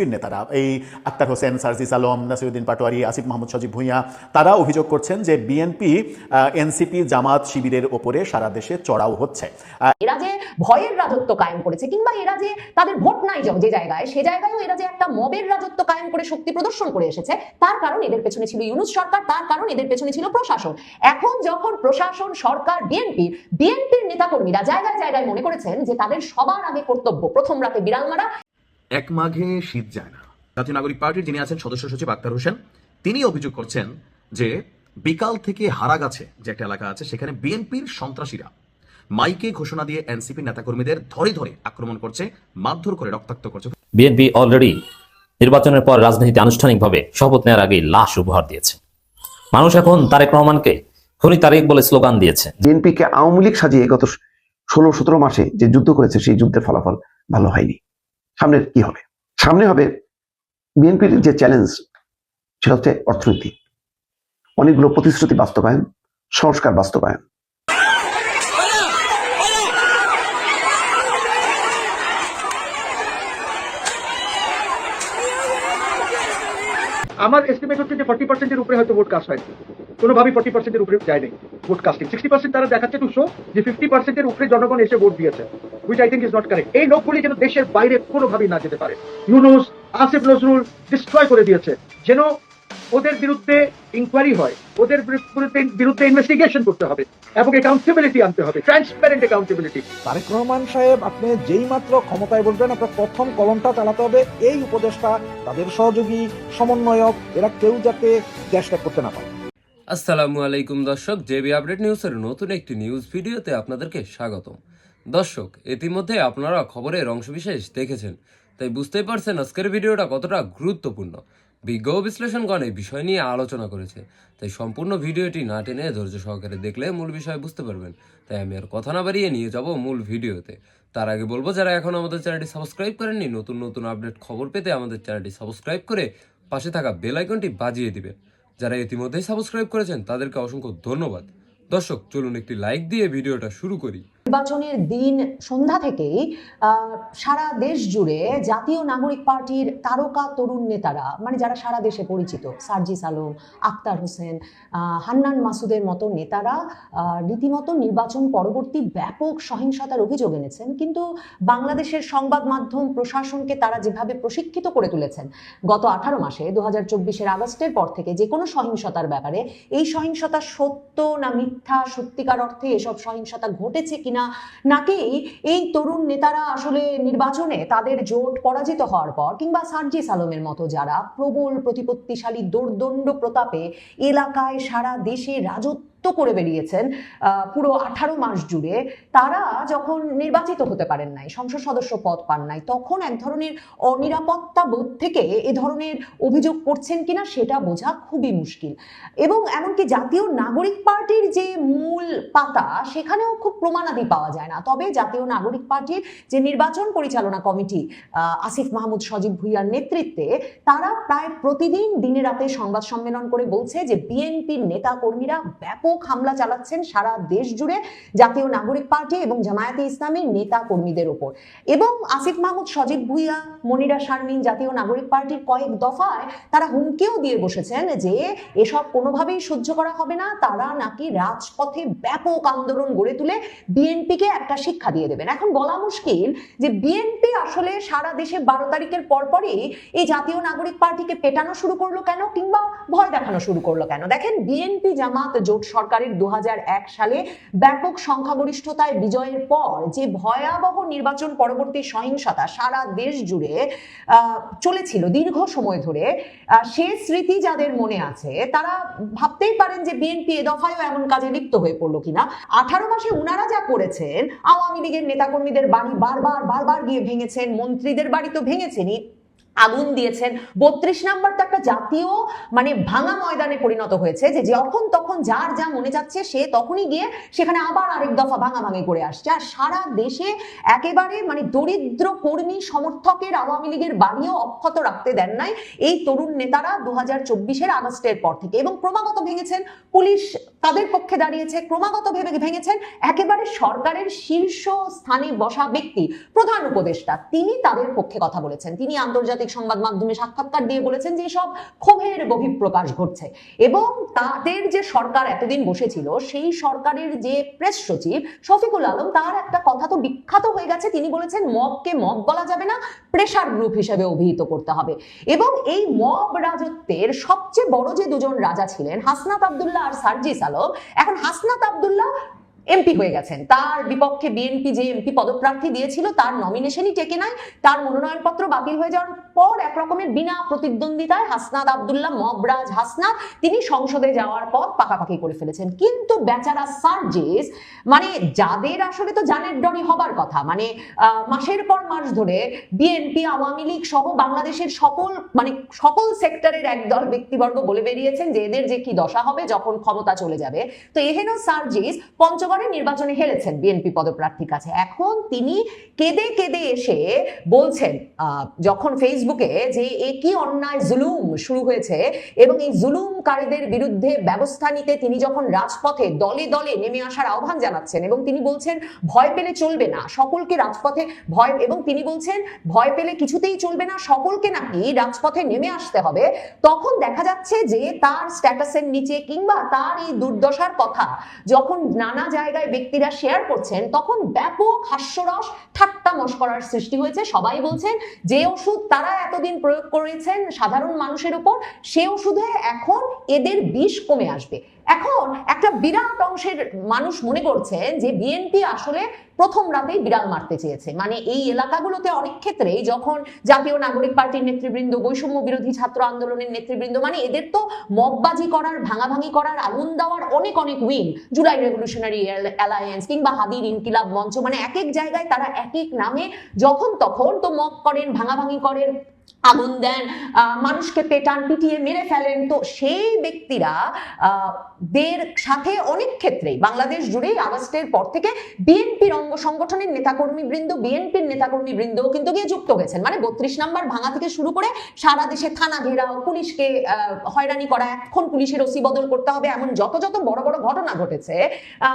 এনসিপির নেতারা। এই আক্তার হোসেন, সার্জিস আলম, নাসিরুদ্দিন পাটোয়ারি, আসিফ মাহমুদ, সজীব ভুঁইয়া, তারা অভিযোগ করছেন যে বিএনপি এনসিপি জামাত শিবিরের ওপরে সারা দেশে চড়াও হচ্ছে। এরা যে ভয়ের রাজত্ব কায়েম করেছে কিংবা এরা যে তাদের ভোট নাই যে জায়গায়, সে জায়গায়ও এরা যে একটা মবের রাজত্ব কায়েম করে শক্তি প্রদর্শন করে এসেছে, তার কারণ এদের পেছনে ছিল ইউনুস সরকার, তার কারণ এদের পেছনে ছিল প্রশাসন। এখন যখন প্রশাসন, সরকার, বিএনপি, বিএনপির নেতাকর্মীরা জায়গায় জায়গায় মনে করেছেন যে তাদের সবার আগে কর্তব্য, প্রথম রাতে বিড়াল মারা এক মাঘে শীত যায় না। জাতীয় নাগরিক পার্টির যিনি আছেন সদস্য সচিব আক্তার হোসেন তিনি অভিযোগ করছেন যে বিকাল থেকে হারাগাছে যে একটা এলাকা আছে সেখানে বিএনপির সন্ত্রাসীরা মাইকে ঘোষণা দিয়ে এনসিপি নেতাকর্মীদের ধরে ধরে আক্রমণ করছে মারধর করে রক্তাক্ত করছে। বিএনপি অলরেডি নির্বাচনের পর রাজনীতিতে আনুষ্ঠানিকভাবে শপথ নেওয়ার আগেই লাশ উপহার দিয়েছে। মানুষ এখন তারেক রহমানকে খনি তারেক বলে স্লোগান দিয়েছে। বিএনপিকে আওয়ামী লীগ সাজিয়ে গত ষোলো সতেরো মাসে যে যুদ্ধ করেছে সেই যুদ্ধের ফলাফল ভালো হয়নি। সামনে কি হবে? সামনে হবে বিএনপির যে চ্যালেঞ্জ সেটা হচ্ছে অর্থনীতি। অনেকগুলো প্রতিশ্রুতি বাস্তবায়ন, সংস্কার বাস্তবায়ন। আমার এস্টিমেট হচ্ছে যে ফর্টি পার্সেন্টের উপরে হয়তো ভোট কাস্ট হয়নি। কোনোভাবেই ফর্টি পার্সেন্টের উপরে যায় ভোট কাস্টিং সিক্সটি পার্সেন্ট তারা দেখাচ্ছে টু শো যে ফিফটি পার্সেন্টের উপরে জনগণ এসে ভোট দিয়েছে which I think is not correct এই লোকগুলি যেন দেশের বাইরে কোনোভাবেই না যেতে পারে। ইউনুস, আসিফ নজরুল ডিস্ট্রয় করে দিয়েছে। যেন ওদের বিরুদ্ধে ইনকোয়ারি হয় ওদের বিরুদ্ধে বিরুদ্ধে ইনভেস্টিগেশন করতে হবে এবং অ্যাকাউন্টেবিলিটি আনতে হবে ট্রান্সপারেন্ট অ্যাকাউন্টেবিলিটি তারেক রহমান সাহেব আপনি যেই মাত্র ক্ষমতায় বলবেন আপনার প্রথম কলমটা চালাতে হবে এই উপদেশটা তাদের সহযোগী সমন্বয়ক এরা কেউ যাতে দেশ ত্যাগ করতে না পারে। আসসালামু আলাইকুম দর্শক জেবি আপডেট নিউজের নতুন একটি নিউজ ভিডিওতে আপনাদেরকে স্বাগতম। দর্শক ইতিমধ্যে আপনারা খবরের অংশবিশেষ দেখেছেন তাই বুঝতেই পারছেন আজকের ভিডিওটা কতটা গুরুত্বপূর্ণ। বিজ্ঞ বিশ্লেষণগণ এই বিষয় নিয়ে আলোচনা করেছে। তাই সম্পূর্ণ ভিডিওটি না টেনে ধৈর্য সহকারে দেখলে মূল বিষয় বুঝতে পারবেন। তাই আমি আর কথা না বাড়িয়ে নিয়ে যাব মূল ভিডিওতে। তার আগে বলব, যারা এখন আমাদের চ্যানেলটি সাবস্ক্রাইব করেননি, নতুন নতুন আপডেট খবর পেতে আমাদের চ্যানেলটি সাবস্ক্রাইব করে পাশে থাকা বেল আইকনটি বাজিয়ে দিবেন। যারা ইতিমধ্যেই সাবস্ক্রাইব করেছেন, তাদেরকে অসংখ্য ধন্যবাদ। দর্শক, চলুন একটি লাইক দিয়ে ভিডিওটা শুরু করি। নির্বাচনের দিন সন্ধ্যা থেকেই সারা দেশ জুড়ে জাতীয় নাগরিক পার্টির তারকা তরুণ নেতারা মানে যারা সারা দেশে পরিচিত, সার্জিস আলম, আক্তার হোসেন হান্নান মাসুদের মতো নেতারা রীতিমতো নির্বাচন পরবর্তী ব্যাপক সহিংসতার অভিযোগ এনেছেন। কিন্তু বাংলাদেশের সংবাদ মাধ্যম প্রশাসনকে তারা যেভাবে প্রশিক্ষিত করে তুলেছেন, গত আঠারো মাসে দু হাজার চব্বিশের আগস্টের পর থেকে যে কোনো সহিংসতার ব্যাপারে, এই সহিংসতা সত্য না মিথ্যা, সত্যিকার অর্থে এসব সহিংসতা ঘটেছে কিনা? নাকি এই তরুণ নেতারা আসলে নির্বাচনে তাদের জোট পরাজিত হওয়ার পর কিংবা সার্জিস আলমের মতো যারা প্রবল প্রতিপত্তিশালী দোর্দণ্ড প্রতাপে এলাকায় সারা দেশে রাজত্ব করে বেরিয়েছেন পুরো আঠারো মাস জুড়ে। তারা যখন নির্বাচিত হতে পারেন নাই, সংসদ সদস্য পদ পান নাই, তখন এক ধরনের অনিরাপত্তা বোধ থেকে এ ধরনের অভিযোগ করছেন কিনা সেটা বোঝা খুবই মুশকিল। এবং এমনকি জাতীয় নাগরিক পার্টির যে মূল পাতা, সেখানেও খুব প্রমাণাদি পাওয়া যায় না। তবে জাতীয় নাগরিক পার্টির যে নির্বাচন পরিচালনা কমিটি আসিফ মাহমুদ সজীব ভুইয়ার নেতৃত্বে, তারা প্রায় প্রতিদিন দিনে রাতে সংবাদ সম্মেলন করে বলছে যে, বিএনপির নেতা কর্মীরা ব্যাপক হামলা চালাচ্ছেন সারা দেশ জুড়ে জাতীয় নাগরিক পার্টি এবং জামায়াতে ইসলামের নেতা কর্মীদের ওপর। এবং আসিফ মাহমুদ, সজীব ভুইয়া, মনিরা শারমিন জাতীয় নাগরিক পার্টির কয়েক দফায় তারা হুমকিও দিয়ে বসেছেন যে এসব কোনোভাবেই সহ্য করা হবে না, তারা নাকি রাজপথে ব্যাপক আন্দোলন গড়ে তুলে বিএনপিকে একটা শিক্ষা দিয়ে দেবেন। এখন বলা মুশকিল যে বিএনপি আসলে সারা দেশে বারো তারিখের পরপরই এই জাতীয় নাগরিক পার্টিকে পেটানো শুরু করল কেন কিংবা ভয় দেখানো শুরু করল কেন? দেখেন, বিএনপি জামাত জোট সরকারের দু সালে ব্যাপক সংখ্যাগরিষ্ঠতায় বিজয়ের পর যে ভয়াবহ নির্বাচন পরবর্তী সহিংসতা সারা দেশ জুড়ে চলেছিল দীর্ঘ সময় ধরে সে স্মৃতি যাদের মনে আছে, তারা ভাবতেই পারেন যে বিএনপি এ দফায়ও এমন কাজে লিপ্ত হয়ে পড়ল কিনা। আঠারো মাসে উনারা যা করেছেন, আওয়ামী লীগের নেতাকর্মীদের বাড়ি বারবার বারবার গিয়ে ভেঙেছেন, মন্ত্রীদের বাড়ি তো ভেঙেছেনই। আগুন দিয়েছেন। বত্রিশ নাম্বার তো একটা জাতীয় মানে ভাঙা ময়দানে পরিণত হয়েছে যে যখন তখন যার যা মনে যাচ্ছে, সে তখনই গিয়ে সেখানে আবার আরেক দফা ভাঙা ভাঙি করে আসছে। আর সারা দেশে একেবারে মানে দরিদ্র কর্মী, সমর্থকের, আওয়ামী লীগের বাড়িও অক্ষত রাখতে দেন নাই এই তরুণ নেতারা দু হাজার চব্বিশের আগস্টের পর থেকে। এবং ক্রমাগত ভেঙেছেন পুলিশ তাদের পক্ষে দাঁড়িয়েছে, ক্রমাগত ভেবে ভেঙেছেন একেবারে সরকারের শীর্ষ স্থানে বসা ব্যক্তি, প্রধান উপদেষ্টা। তিনি তাদের পক্ষে কথা বলেছেন। তিনি আন্তর্জাতিক সংবাদ মাধ্যমে সাক্ষাৎকার দিয়ে বলেছেন যে সব ক্ষোভের বহিঃপ্রকাশ ঘটছে। এবং তাদের যে সরকার এতদিন বসেছিল, সেই সরকারের যে প্রেস সচিব শফিকুল আলম, তার একটা কথা তো বিখ্যাত হয়ে গেছে। তিনি বলেছেন মবকে মব বলা যাবে না প্রেশার গ্রুপ হিসেবে অভিহিত করতে হবে। এবং এই মব রাজত্বের সবচেয়ে বড় যে দুজন রাজা ছিলেন, হাসনাত আবদুল্লাহ আর সার্জিস আলম, এখন হাসনাত আবদুল্লাহ এমপি হয়ে গেছেন। তার বিপক্ষে বিএনপি যে এমপি পদপ্রার্থী দিয়েছিল, তার নমিনেশনই টেকে নাই। তার মনোনয়নপত্র বাতিল হয়ে যাওয়ার পর এক রকমের বিনা প্রতিদ্বন্দ্বিতায় হাসনাত আবদুল্লাহ মবরাজ হাসনাত, তিনি সংসদে যাওয়ার পর পাকাপাকি করে ফেলেছেন। কিন্তু বেচারা সার্জিস মানে যাদের আসলে তো জানের ডরি হবার কথা মানে মাসের পর মাস ধরে বিএনপি আওয়ামী লীগ সহ বাংলাদেশের সকল মানে সকল সেক্টরের একদল ব্যক্তিবর্গ বলে বেরিয়েছেন যে এদের যে কি দশা হবে, যখন ক্ষমতা চলে যাবে। তো এহেন সার্জিস পঞ্চগড়ে নির্বাচনে হেরেছেন বিএনপি পদপ্রার্থীর কাছে। এখন তিনি কেঁদে কেঁদে এসে বলছেন যখন ফেসবুকে যে এ কি অন্যায় জুলুম শুরু হয়েছে এবং এই জুলুমকারীদের বিরুদ্ধে ব্যবস্থা নিতে তিনি যখন রাজপথে দলে দলে নেমে আসার আহ্বান জানাচ্ছেন এবং তিনি বলছেন, ভয় পেলে চলবে না, সকলকে রাজপথে ভয় এবং তিনি বলছেন, ভয় পেলে কিছুতেই চলবে না, সকলকে নাকি রাজপথে নেমে আসতে হবে। তখন দেখা যাচ্ছে যে তার স্ট্যাটাসের নিচে কিংবা তার এই দুর্দশার কথা যখন নানা জায়গায় ব্যক্তিরা শেয়ার করছেন, তখন ব্যাপক হাস্যরস ঠাট্টা মস্করার সৃষ্টি হয়েছে। সবাই বলছেন, যে ওষুধ তারা এতদিন প্রয়োগ করেছেন সাধারণ মানুষের উপর, সে ওষুধে এখন এদের বিষ কমে আসবে। এখন একটা বিরাট অংশের মানুষ মনে করছেন যে বিএনপি আসলে প্রথম রাতেই বিড়াল মারতে চেয়েছে। মানে এই এলাকাগুলোতে অনেক ক্ষেত্রেই যখন জাতীয় নাগরিক পার্টির নেতৃবৃন্দ, বৈষম্য বিরোধী ছাত্র আন্দোলনের নেতৃবৃন্দ মানে এদের তো মববাজি করার, ভাঙাভাঙি করার, আগুন দেওয়ার অনেক অনেক উইং, জুলাই রেভলিউশনারি অ্যালায়েন্স কিংবা হাদির ইনকিলাব মঞ্চ মানে এক এক জায়গায় তারা এক এক নামে যখন তখন তো মব করেন, ভাঙাভাঙি করেন আগুন দেন মানুষকে পেটান পিটিয়ে মেরে ফেলেন। তো সেই ব্যক্তিরা দের সাথে অনেক ক্ষেত্রেই, বাংলাদেশ জুড়েই আগস্টের পর থেকে বিএনপির অঙ্গ সংগঠনের নেতাকর্মী বৃন্দ, বিএনপির নেতাকর্মী বৃন্দ কিন্তু গিয়ে যুক্ত হয়েছেন। মানে বত্রিশ নাম্বার ভাঙা থেকে শুরু করে সারা দেশে থানা ঘেরাও, পুলিশকে হয়রানি করা, এখন পুলিশের ওসি বদল করতে হবে, এমন যত যত বড় বড় ঘটনা ঘটেছে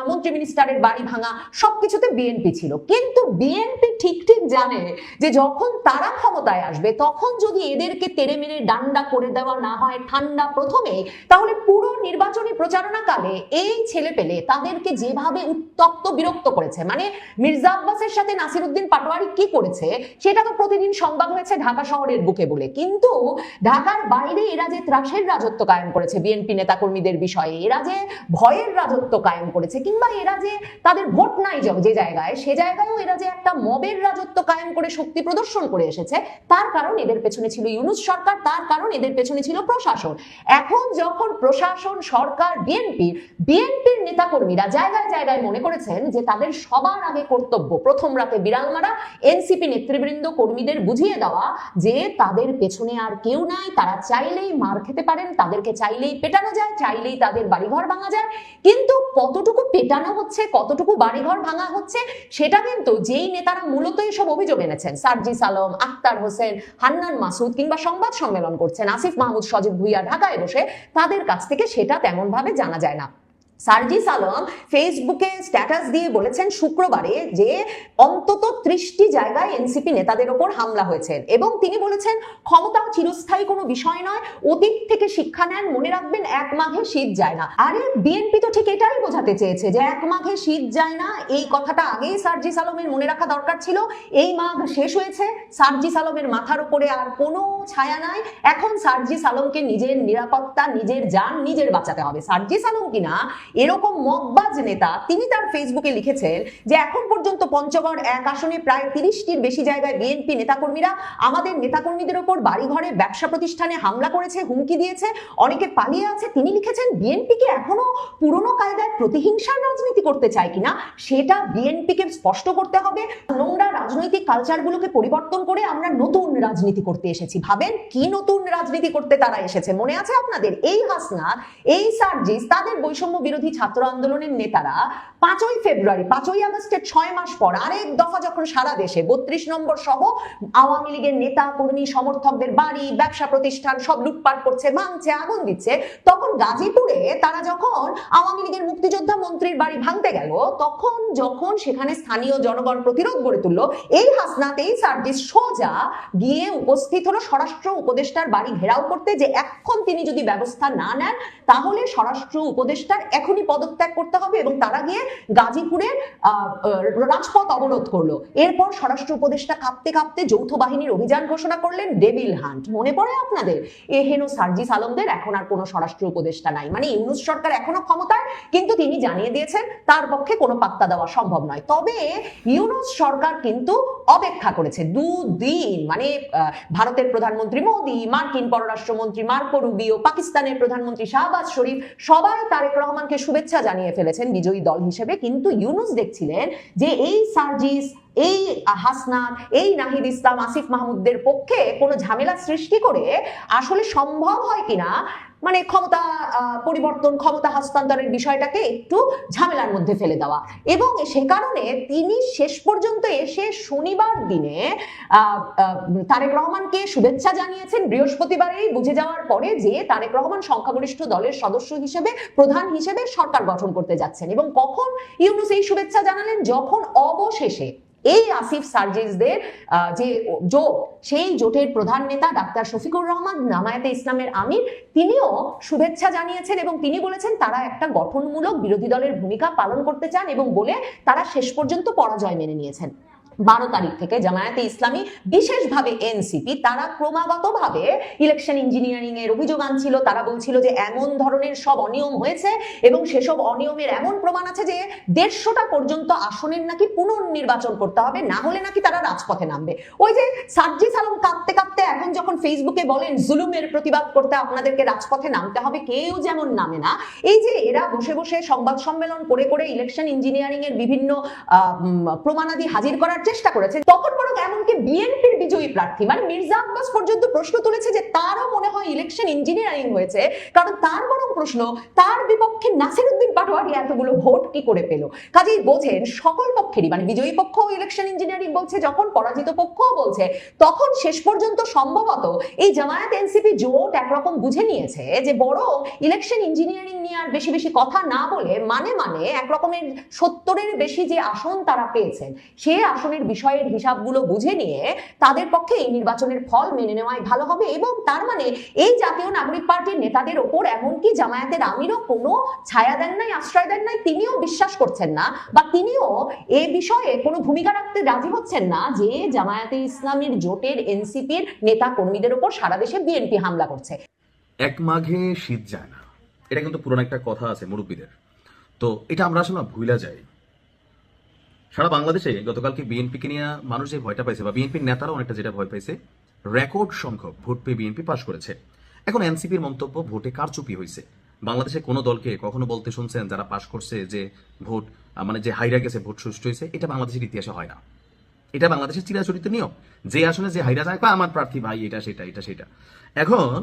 মন্ত্রী মিনিস্টারের বাড়ি ভাঙা, সবকিছুতে বিএনপি ছিল। কিন্তু বিএনপি ঠিক ঠিক জানে যে যখন তারা ক্ষমতায় আসবে, তখন যদি এদেরকে তেড়ে মেরে ডান্ডা করে দেওয়া না হয় ঠান্ডা প্রথমে, তাহলে পুরো নির্বাচনী প্রচারণাকালে এই ছেলে পেলে তাদেরকে যেভাবে উত্তপ্ত, বিরক্ত করেছে মানে মির্জা আব্বাসের সাথে নাসিরুদ্দিন পাটোয়ারি কি করেছে, সেটা তো প্রতিদিন সংবাদ হয়েছে ঢাকা শহরের বুকে বলে। কিন্তু ঢাকার বাইরে এরা যে ত্রাসের রাজত্ব কায়েম করেছে, বিএনপি নেতাকর্মীদের বিষয়ে, এরা যে ভয়ের রাজত্ব কায়েম করেছে, কিংবা এরা যে তাদের ভোট নাই যে জায়গায়, সে জায়গায়ও এরা যে একটা মবের রাজত্ব কায়েম করে শক্তি প্রদর্শন করে এসেছে, তার কারণ এদের পেছনে ছিল ইউনুস সরকার, তার কারণ এদের পেছনে ছিল প্রশাসন। এখন যখন প্রশাসন, সরকার বিএনপি বিএনপির নেতাকর্মীরা জায়গায় জায়গায় মনে করেছেন যে তাদের সবার আগে কর্তব্য প্রথম রাতে বিড়াল মারা এনসিপি নেতৃবৃন্দ কর্মীদের বুঝিয়ে দেওয়া যে তাদের পেছনে আর কেউ নাই, তারা চাইলেই মার খেতে পারেন, তাদেরকে চাইলেই পেটানো যায়, চাইলেই তাদের বাড়িঘর ভাঙা যায়। কিন্তু কতটুকু পেটানো হচ্ছে, কতটুকু বাড়িঘর ভাঙা হচ্ছে, সেটা কিন্তু যেই নেতারা মূলত এসব অভিযোগ এনেছেন। সার্জিস আলম, আক্তার হোসেন, হান্নান মাসুদ কিংবা সংবাদ সম্মেলন করছেন আসিফ মাহমুদ সজীব ভুইয়া ঢাকায় বসে তাদের কাছ থেকে সেটা তেমন ভাবে জানা যায় না। সার্জিস আলম ফেসবুকে স্ট্যাটাস দিয়ে বলেছেন শুক্রবারে যে অন্তত ত্রিশটি জায়গায় এনসিপি নেতাদের ওপর হামলা হয়েছে। এবং তিনি বলেছেন ক্ষমতা চিরস্থায়ী কোনো বিষয় নয়, অতীত থেকে শিক্ষা নেন, মনে রাখবেন এক মাঘে শীত যায় না। আরে, বিএনপি তো ঠিক এটাই বোঝাতে চেয়েছে যে এক মাঘে শীত যায় না। এই কথাটা আগেই সার্জিস আলমের মনে রাখা দরকার ছিল। এই মাঘ শেষ হয়েছে, সার্জিস আলমের মাথার উপরে আর কোনো ছায়া নাই। এখন সার্জিস আলমকে নিজের নিরাপত্তা, নিজের যান, নিজের বাঁচাতে হবে। সার্জিস আলম কিনা এরকম মগবাজ নেতা তিনি তার ফেসবুকে লিখেছেন যে এখন পর্যন্ত পঞ্চগড় এক আসনে প্রায় তিরিশটির বেশি জায়গায় বিএনপি নেতাকর্মীরা আমাদের নেতাকর্মীদের ওপর বাড়িঘরে ব্যবসা প্রতিষ্ঠানে হামলা করেছে, হুমকি দিয়েছে, অনেকে পালিয়ে আছে। তিনি লিখেছেন বিএনপি কি এখনও পুরনো কায়দায় প্রতিহিংসার রাজনীতি করতে চায় কিনা, সেটা বিএনপিকে স্পষ্ট করতে হবে। নোংরা রাজনৈতিক কালচারগুলোকে পরিবর্তন করে আমরা নতুন রাজনীতি করতে এসেছি। ভাবেন কি নতুন রাজনীতি করতে তারা এসেছে? মনে আছে আপনাদের? এই হাসনাত, এই সার্জিস, তাদের বৈষম্য বিরোধী বিরোধী ছাত্র আন্দোলনের নেতারা পাঁচই ফেব্রুয়ারি, পাঁচই আগস্টের ছয় মাস পর আরেক দফা যখন সারা দেশে বত্রিশ নম্বর সহ আওয়ামী লীগের নেতা, কর্মী, সমর্থকদের বাড়ি, ব্যবসা প্রতিষ্ঠান সব লুটপাট করছে, ভাঙছে, আগুন দিচ্ছে, তখন গাজীপুরে তারা যখন আওয়ামী লীগের মুক্তিযোদ্ধা মন্ত্রীর বাড়ি ভাঙতে গেল, তখন যখন সেখানে স্থানীয় জনগণ প্রতিরোধ গড়ে তুললো, এই হাসনাত এই সার্ভিস সোজা গিয়ে উপস্থিত হলো স্বরাষ্ট্র উপদেষ্টার বাড়ি ঘেরাও করতে যে এখন তিনি যদি ব্যবস্থা না নেন, তাহলে স্বরাষ্ট্র উপদেষ্টার এখনই পদত্যাগ করতে হবে এবং তারা গিয়ে গাজীপুরের রাজপথ অবরোধ করল। এরপর স্বরাষ্ট্র উপদেষ্টা কাঁপতে কাঁপতে যৌথ বাহিনীর অভিযান ঘোষণা করলেন ডেভিল হান্ট। মনে পড়ে আপনাদের? এহেন সার্জিস আলমদের এখন আর কোনো স্বরাষ্ট্র উপদেষ্টা নাই। মানে ইউনুস সরকার এখনও ক্ষমতায়, কিন্তু তিনি জানিয়ে দিয়েছেন তার পক্ষে কোনো পাত্তা দেওয়া সম্ভব নয়। তবে ইউনুস সরকার কিন্তু অপেক্ষা করেছে। দুদিন মানে ভারতের প্রধানমন্ত্রী মোদী, মার্কিন পররাষ্ট্রমন্ত্রী মার্কো রুবিও, পাকিস্তানের প্রধানমন্ত্রী শাহবাজ শরীফ, সবাই তারেক রহমানকে শুভেচ্ছা জানিয়ে ফেলেছেন বিজয়ী দল হিসেবে। কিন্তু ইউনুস দেখছিলেন যে এই সার্জিস এই হাসনাত, এই নাহিদ ইসলাম, আসিফ মাহমুদদের পক্ষে কোনো ঝামেলা সৃষ্টি করে আসলে সম্ভব হয় কিনা? মানে ক্ষমতা পরিবর্তন, ক্ষমতা হস্তান্তরের বিষয়টাকে একটু ঝামেলার মধ্যে ফেলে দেওয়া। এবং সে কারণে তিনি শেষ পর্যন্ত এসে শনিবার দিনে তারেক রহমানকে শুভেচ্ছা জানিয়েছেন। বৃহস্পতিবারেই বুঝে যাওয়ার পরে যে তারেক রহমান সংখ্যাগরিষ্ঠ দলের সদস্য হিসেবে, প্রধান হিসেবে সরকার গঠন করতে যাচ্ছেন। এবং কখন ইউনুস এই শুভেচ্ছা জানালেন? যখন অবশেষে এই আসিফ সার্জিসদের যে জোট, সেই জোটের প্রধান নেতা ডাক্তার শফিকুর রহমান, নামায়াতে ইসলামের আমির, তিনিও শুভেচ্ছা জানিয়েছেন এবং তিনি বলেছেন তারা একটা গঠনমূলক বিরোধী দলের ভূমিকা পালন করতে চান এবং বলে তারা শেষ পর্যন্ত পরাজয় মেনে নিয়েছেন। বারো তারিখ থেকে জামায়াতে ইসলামী, বিশেষভাবে এনসিপি, তারা ক্রমাগতভাবে ইলেকশন ইঞ্জিনিয়ারিং এর অভিযোগ আনছিল। তারা বলছিল যে এমন ধরনের সব অনিয়ম হয়েছে এবং সেসব অনিয়মের এমন প্রমাণ আছে যে দেড়শোটা পর্যন্ত আসনের নাকি পুনর্নির্বাচন করতে হবে, না হলে নাকি তারা রাজপথে নামবে। ওই যে সার্জিস আলম কাঁদতে কাঁদতে এখন যখন ফেসবুকে বলেন, জুলুমের প্রতিবাদ করতে আপনাদেরকে রাজপথে নামতে হবে কেউ যেমন নামে না। এই যে এরা বসে বসে সংবাদ সম্মেলন করে করে ইলেকশন ইঞ্জিনিয়ারিং এর বিভিন্ন প্রমাণাদি হাজির করার চেষ্টা করেছে। তখন বরং এমনকি বিএনপির বিজয়ী প্রার্থী মানে মির্জা আব্বাস পর্যন্ত প্রশ্ন তুলেছে যে তারও মনে হয় ইলেকশন ইঞ্জিনিয়ারিং হয়েছে। কারণ তার বরং প্রশ্ন, তার বিপক্ষে নাসিরুদ্দিন পাটোয়ারি এতগুলো ভোট কি করে পেল? কাজেই বোঝেন সকল পক্ষেরই মানে বিজয়ী পক্ষ ইলেকশন ইঞ্জিনিয়ারিং বলছে, যখন পরাজিত পক্ষও বলছে, তখন শেষ পর্যন্ত সম্ভবত এই জামায়াত এনসিপি জোট একরকম বুঝে নিয়েছে যে বড় ইলেকশন ইঞ্জিনিয়ারিং নিয়ে আর বেশি বেশি কথা না বলে মানে মানে একরকমের সত্তরের বেশি যে আসন তারা পেয়েছেন, সে আসনের বিষয়ের হিসাবগুলো বুঝে নিয়ে তাদের পক্ষে এই নির্বাচনের ফল মেনে নেওয়াই ভালো হবে এবং তার মানে এই জাতীয় নাগরিক পার্টির নেতাদের ওপর এমনকি জামায়াতের আমিরও কোনো ছায়া দেন নাই, আশ্রয় দেন নাই, তিনিও বিশ্বাস করছেন না বা তিনিও এ বিষয়ে কোনো ভূমিকা রাখতে রাজি হচ্ছেন না যে জামায়াতে ইসলামের জোটের এনসিপির নেতা কর্মীদের ওপর সারা দেশে বিএনপি হামলা করছে। এক মাঘে শীত যায় না। এটা কিন্তু পুরনো একটা কথা আছে মুরব্বীদের। তো এটা আমরা আসলে ভুলা যাই। সারা বাংলাদেশে গতকালকে বিএনপিকে নিয়ে মানুষ যে ভয়টা পাইছে বা বিএনপির নেতারা অনেকটা যেটা ভয় পাইছে রেকর্ড সংখ্যক ভোট পেয়ে বিএনপি পাশ করেছে। এখন এনসিপির মন্তব্য ভোটে কারচুপি হয়েছে বাংলাদেশে কোনো দলকে কখনো বলতে শুনছেন যারা পাশ করছে যে ভোট মানে যে হাইরা গেছে ভোট সুষ্ঠু হয়েছে? এটা বাংলাদেশের ইতিহাসে হয় না। এটা বাংলাদেশের চিরাচরিত নিয়ম। যে আসনে যে হাইরা যায় কয়, আমার প্রার্থী ভাই এটা সেটা এটা সেটা। এখন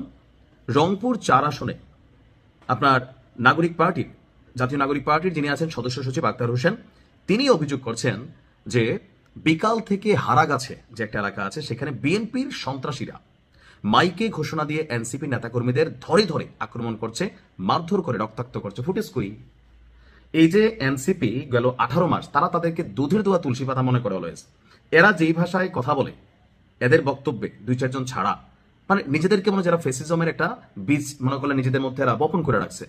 রংপুর চার আসনে আপনার নাগরিক পার্টির জাতীয় নাগরিক পার্টির যিনি আছেন সদস্য সচিব আক্তার হোসেন তিনি অভিযোগ করছেন যে বিকাল থেকে হারাগাছে যে একটা এলাকা আছে, সেখানে বিএনপির সন্ত্রাসীরা মাইকে ঘোষণা দিয়ে এনসিপি নেতাকর্মীদের ধরে ধরে আক্রমণ করছে, মারধর করে, রক্তাক্ত করছে। ফুটেজ কই? এই যে এনসিপি গেল আঠারো মাস তারা তাদেরকে দুধের দোয়া তুলসী পাতা মনে করে অলওয়েজ এরা যেই ভাষায় কথা বলে, এদের বক্তব্যে দুই চারজন ছাড়া মানে নিজেদেরকে মনে যারা ফেসিজমের একটা বীজ মনে করলে নিজেদের মধ্যে এরা বপন করে রাখছে।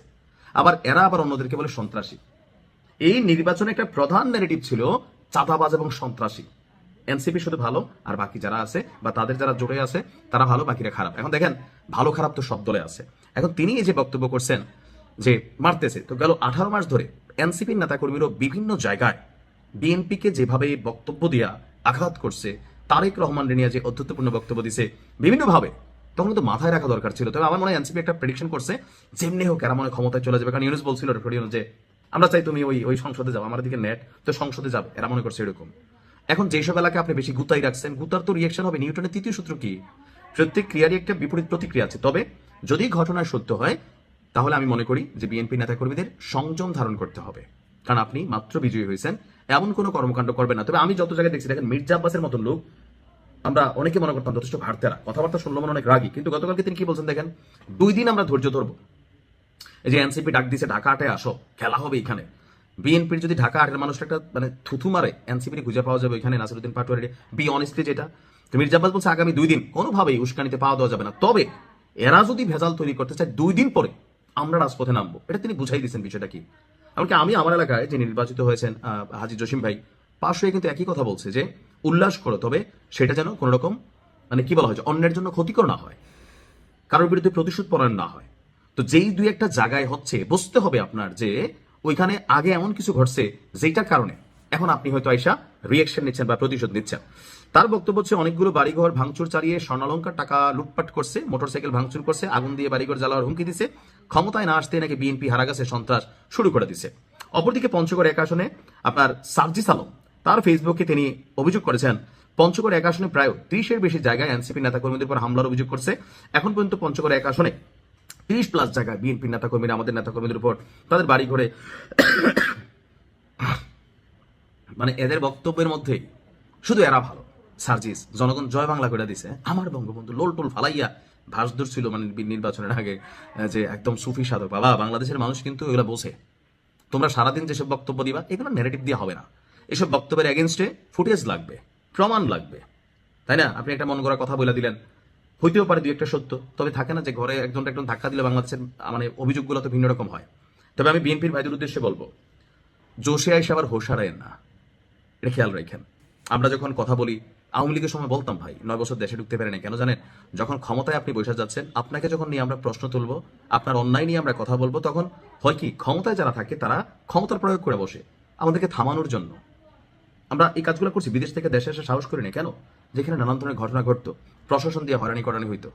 আবার এরা আবার অন্যদেরকে বলে সন্ত্রাসী। এই নির্বাচনে একটা প্রধান ন্যারেটিভ ছিল চাঁদাবাজ এবং সন্ত্রাসী। এনসিপি শুধু ভালো, আর বাকি যারা আছে বা তাদের যারা জোরে আছে, তারা ভালো, বাকিরা খারাপ। এখন দেখেন, ভালো খারাপ তো সব দলে আছে। এখন তিনি এই যে বক্তব্য করছেন যে মারতেছে, তো গেল আঠারো মাস ধরে এনসিপির নেতাকর্মীরা বিভিন্ন জায়গায় বিএনপিকে যেভাবে বক্তব্য দিয়া আঘাত করছে, তারেক রহমান রেনিয়া যে অধ্যত্বপূর্ণ বক্তব্য দিছে, বিভিন্নভাবে, তখন তো মাথায় রাখা দরকার ছিল। তবে আমার মনে হয় এনসিপি একটা প্রেডিকশন করছে, যেমনি হোক এরা মনে ক্ষমতায় চলে যাবে। কারণ ইউনুস বলছিল যে আমরা চাই তুমি ওই ওই সংসদে যাও, আমার দিকে নেট। তো সংসদে যাবে, এরা মনে করছে এরকম। এখন যেসব এলাকায় আপনি বেশি গুতাই রাখছেন, গুতার তো রিয়েকশন হবে নিউটনের তৃতীয় সূত্র কি? প্রত্যেক ক্রিয়ারই একটা বিপরীত প্রতিক্রিয়া আছে। তবে যদি ঘটনা সত্য হয়, তাহলে আমি মনে করি যে বিএনপি নেতাকর্মীদের সংযম ধারণ করতে হবে। কারণ আপনি মাত্র বিজয়ী হয়েছেন, এমন কোনো কর্মকাণ্ড করবেন না। তবে আমি যত জায়গায় দেখছি, দেখেন মির্জা আব্বাসের মতন লোক, আমরা অনেকে মনে করতাম যথেষ্ট ভারতেরা কথাবার্তা শুনলো মনে অনেক রাগী, কিন্তু গতকালকে তিনি কি বলছেন দেখেন? দুই দিন আমরা ধৈর্য ধরবো। এই যে এনসিপি ডাক দিছে ঢাকা আটে আসো, খেলা হবে এখানে। বিএনপির যদি ঢাকা আটের মানুষ একটা মানে থুথু মারে, এনসিপির খুঁজে পাওয়া যাবে ওইখানে, নাসিরুদ্দিন পাটোয়ারি বি অনেস্টলি যেটা, তো মির্জা আব্বাস বলছে আগামী দুই দিন, কোনোভাবেই উস্কানিতে পাওয়া দেওয়া যাবে না। তবে, এরা যদি ভেজাল তৈরি করতে চায়, দুই দিন পরে আমরা রাজপথে নামবো। এটা তিনি বুঝাই দিয়েছেন বিষয়টা কি। এমনকি আমি আমার এলাকায় যে নির্বাচিত হয়েছেন হাজি জসিম ভাই পাশ কিন্তু একই কথা বলছে যে, উল্লাস করো, তবে সেটা যেন কোনো রকম মানে কি বলা হয়, যে অন্যের জন্য ক্ষতিকর না হয়। কারোর বিরুদ্ধে প্রতিশোধ পরায়ণ না হয়। তো যেই দুই একটা জায়গায় হচ্ছে, বুঝতে হবে আপনার যে ওইখানে আগে এমন কিছু ঘটছে যেটার কারণে। এখন আপনি হয়তো আইসা রিয়েকশন নিচ্ছেন বা প্রতিশোধ নিচ্ছেন। তার বক্তব্য হচ্ছে, অনেকগুলো বাড়িঘর ভাঙচুর চালিয়ে স্বর্ণালঙ্কার টাকা লুটপাট করছে, মোটরসাইকেল ভাঙচুর করছে, আগুন দিয়ে বাড়িঘর জ্বালাওয়ার হুমকি দিছে, ক্ষমতায় না আসতে নাকি বিএনপি হারা গেছে, সন্ত্রাস শুরু করে দিছে। অপরদিকে পঞ্চগড় এক আসনে আপনার সার্জিস আলম, তার ফেসবুকে তিনি অভিযোগ করেছেন, পঞ্চগড় এক আসনে প্রায় ত্রিশের বেশি জায়গায় এনসিপি নেতাকর্মীদের উপর হামলার অভিযোগ করছে। এখন পর্যন্ত পঞ্চগড় এক আসনে তিরিশ প্লাস জায়গায় বিএনপির নেতাকর্মীরা, আমাদের নেতাকর্মীদের উপর তাদের বাড়ি ঘরে মানে এদের বক্তব্যের মধ্যে শুধু এরা ভালো। সার্জিস, জনগণ জয় বাংলা করে দিছে। আমার বঙ্গবন্ধু লোল টোল ফালাইয়া ভাসদুর ছিল মানে নির্বাচনের আগে যে একদম সুফি সাধক। বাবা, বাংলাদেশের মানুষ কিন্তু এগুলো বোঝে। তোমরা সারাদিন যেসব বক্তব্য দিবা, এগুলো নেগেটিভ দিয়ে হবে না। এসব বক্তব্যের এগেনস্টে ফুটেজ লাগবে, প্রমাণ লাগবে। তাই না? আপনি একটা মন গড়া কথা বলে দিলেন। হইতেও পারে দুই একটা সত্য, তবে থাকে না যে ঘরে একজন একজন ধাক্কা দিলে বাংলাদেশের মানে অভিযোগগুলো তো ভিন্ন রকম হয়। তবে আমি বিএনপির ভাইদের উদ্দেশ্যে বলব, জোশে আইসে আবার হোশ হারায়েন না। এটা খেয়াল রাখেন। আমরা যখন কথা বলি, আওয়ামী লীগের সময় বলতাম, ভাই, নয় বছর দেশে ঢুকতে পারেনি কেন জানেন? যখন ক্ষমতায় আপনি বসে যাচ্ছেন, আপনাকে যখন নিয়ে আমরা প্রশ্ন তুলবো, আপনার অন্যায় নিয়ে আমরা কথা বলব, তখন হয় কি, ক্ষমতায় যারা থাকে, তারা ক্ষমতার প্রয়োগ করে বসে। আমাদেরকে থামানোর জন্য। আমরা এই কাজগুলো করছি, বিদেশ থেকে দেশে এসে সাহস করি না কেন? যেখানে নানান ধরনের ঘটনা ঘটতো। প্রশাসন দিয়ে হয়রানি করানো হইতো।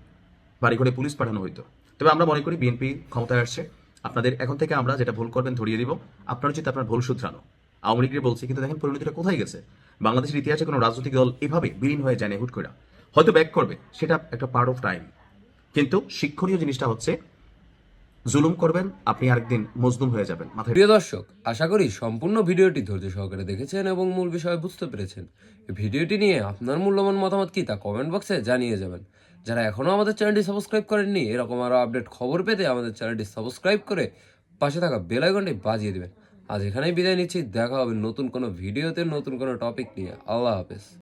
বাড়ি ঘরে পুলিশ পাঠানো হইতো। তবে আমরা মনে করি বিএনপি ক্ষমতায় আসছে। আপনাদের এখন থেকে আমরা যেটা ভুল করবেন ধরিয়ে দিব। আপনার উচিত আপনার ভুল শুধরানো। আওয়ামী লীগের বলছি, কিন্তু দেখেন পরিণতিটা কোথায় গেছে? বাংলাদেশের ইতিহাসে কোনো রাজনৈতিক দল এভাবে বিলীন হয়ে যায় হুট করে হয়তো ব্যাক করবে, সেটা একটা পার্ট অফ টাইম কিন্তু শিক্ষণীয় জিনিসটা হচ্ছে জুলুম করবেন, আপনি আরেকদিন মজলুম হয়ে যাবেন। মাথায় প্রিয় দর্শক, আশা করি সম্পূর্ণ ভিডিওটি ধৈর্য সহকারে দেখেছেন এবং মূল বিষয় বুঝতে পেরেছেন। ভিডিওটি নিয়ে আপনার মূল্যবান মতামত কি তা কমেন্ট বক্সে জানিয়ে যাবেন। যারা এখনও আমাদের চ্যানেলটি সাবস্ক্রাইব করেননি, এরকম আরও আপডেট খবর পেতে আমাদের চ্যানেলটি সাবস্ক্রাইব করে পাশে থাকা বেল বাজিয়ে দেবেন। আজ এখানেই বিদায় নিচ্ছি, দেখা হবে নতুন কোনো ভিডিওতে, নতুন কোনো টপিক নিয়ে। আল্লাহ হাফেজ।